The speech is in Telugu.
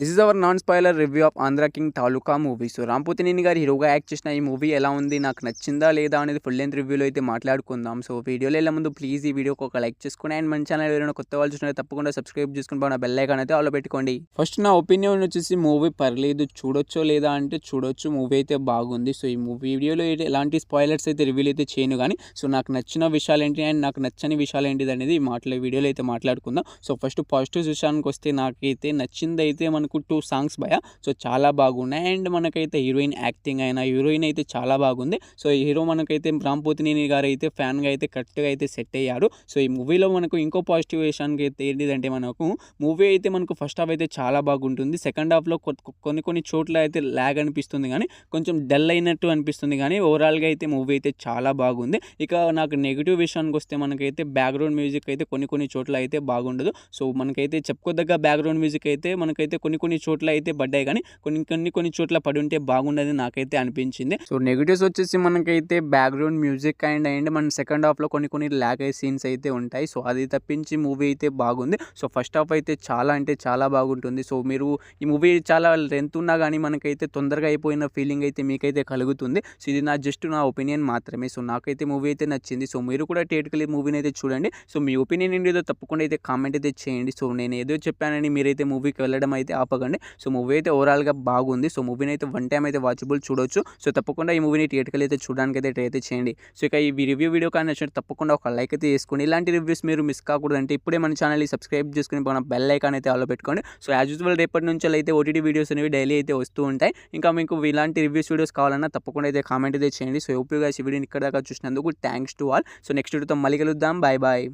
This is our non spoiler review of Andhra king taluka movie so Ram Pothineni గారు హీరోగా యాక్ట్ చేసిన ఈ మూవీ ఎలా ఉంది? నాకు నచ్చిందా లేదా అనేది ఫుల్ లెంత్ రివ్యూలో అయితే మాట్లాడుకుందాం. సో వీడియోలో వెళ్ళే ముందు ప్లీజ్ ఈ వీడియోకి ఒక లైక్ చేసుకుని అండ్ మన ఛానల్ ఎవరైనా కొత్త వాళ్ళు చూసినా తప్పకుండా సబ్స్క్రైబ్ చేసుకుని బాగా బెల్ ఐకాన్ అయితే ఆలో పెట్టుకోండి. ఫస్ట్ నా ఒపీనియన్ వచ్చేసి మూవీ పర్లేదు చూడొచ్చో లేదా అంటే చూడొచ్చు మూవీ అయితే బాగుంది. సో ఈ మూవీ వీడియోలో అయితే ఎలాంటి స్పాయిలర్స్ అయితే రివ్యూలు అయితే చేయను కానీ సో నాకు నచ్చిన విషయాలు ఏంటి అండ్ నాకు నచ్చని విషయాలు ఏంటిది అనేది మాట్లాడే వీడియోలో అయితే మాట్లాడుకుందాం. సో ఫస్ట్ పాజిటివ్ విషయానికి వస్తే నాకైతే నచ్చిందైతే మనం మనకు టూ సాంగ్స్ భయ. సో చాలా బాగున్నాయి. అండ్ మనకైతే హీరోయిన్ యాక్టింగ్ అయినా హీరోయిన్ అయితే చాలా బాగుంది. సో ఈ హీరో మనకైతే రాంపోతినేని గారు అయితే ఫ్యాన్గా అయితే కరెక్ట్గా అయితే సెట్ అయ్యారు సో ఈ మూవీలో మనకు ఇంకో పాజిటివ్ విషయానికి అయితే ఏంటిదంటే మనకు మూవీ అయితే మనకు ఫస్ట్ హాఫ్ అయితే చాలా బాగుంటుంది. సెకండ్ హాఫ్లో కొన్ని కొన్ని చోట్ల అయితే ల్యాగ్ అనిపిస్తుంది కానీ కొంచెం డల్ అయినట్టు అనిపిస్తుంది కానీ ఓవరాల్గా అయితే మూవీ అయితే చాలా బాగుంది. ఇక నాకు నెగిటివ్ విషయానికి వస్తే మనకైతే బ్యాక్గ్రౌండ్ మ్యూజిక్ అయితే కొన్ని కొన్ని చోట్ల అయితే బాగుండదు. సో మనకైతే చెప్పుకోదగ్గ బ్యాక్గ్రౌండ్ మ్యూజిక్ అయితే మనకైతే కొన్ని కొన్ని కొన్ని చోట్ల అయితే పడ్డాయి. కానీ కొన్ని కొన్ని కొన్ని చోట్ల పడి ఉంటే బాగుండదు నాకైతే అనిపించింది. సో నెగిటివ్స్ వచ్చేసి మనకైతే బ్యాక్గ్రౌండ్ మ్యూజిక్ అండ్ అండ్ మన సెకండ్ హాఫ్లో కొన్ని కొన్ని ల్యాగ్ అయ్యే సీన్స్ అయితే ఉంటాయి. సో అది తప్పించి మూవీ అయితే బాగుంది. సో ఫస్ట్ హాఫ్ అయితే చాలా అంటే చాలా బాగుంటుంది. సో మీరు ఈ మూవీ చాలా లెంత్ ఉన్నా కానీ మనకైతే తొందరగా అయిపోయిన ఫీలింగ్ అయితే మీకైతే కలుగుతుంది. సో ఇది నా జస్ట్ నా ఒపీనియన్ మాత్రమే. సో నాకైతే మూవీ అయితే నచ్చింది. సో మీరు కూడా థియేటర్కి మూవీని అయితే చూడండి. సో మీ ఒపీనియన్ ఏంటో తప్పకుండా అయితే కామెంట్ అయితే చేయండి. సో నేను ఏదో చెప్పానని మీరైతే మూవీకి వెళ్ళడం అయితే ఆపకండి. సో మూవీ అయితే ఓవరాల్గా బాగుంది. సో మూవీని అయితే వన్ టైం అయితే వాచబుల్ చూడొచ్చు. సో తప్పకుండా ఈ మూవీని థియేటర్కి అయితే చూడడానికి అయితే ట్రై అయితే చేయండి. సో ఇక ఈ రివ్యూ వీడియో కానీ నచ్చినట్టు తప్పకుండా ఒక లైక్ అయితే చేసుకోండి. ఇలాంటి రివ్యూస్ మీరు మిస్ కాకూడదు అంటే ఇప్పుడే మన ఛానల్ని సబ్స్క్రైబ్ చేసుకుని మన బెల్ ఐకాన్ అయితే ఆలో పెట్టుకోండి. సో యాజ్ యూజువల్ రేపటి నుంచి అయితే ఓటీటీ వీడియోస్ అనేవి డైలీ అయితే వస్తూ ఉంటాయి. ఇంకా మీకు ఇలాంటి రివ్యూస్ వీడియోస్ కావాలన్నా తప్పకుండా అయితే కామెంట్ అయితే చేయండి. సో ఉపయోగా ఈ వీడియోని ఇక్కడ దాకా చూసినందుకు thanks to all so next వీడియోతో మళ్ళీ కలుద్దాం. Bye bye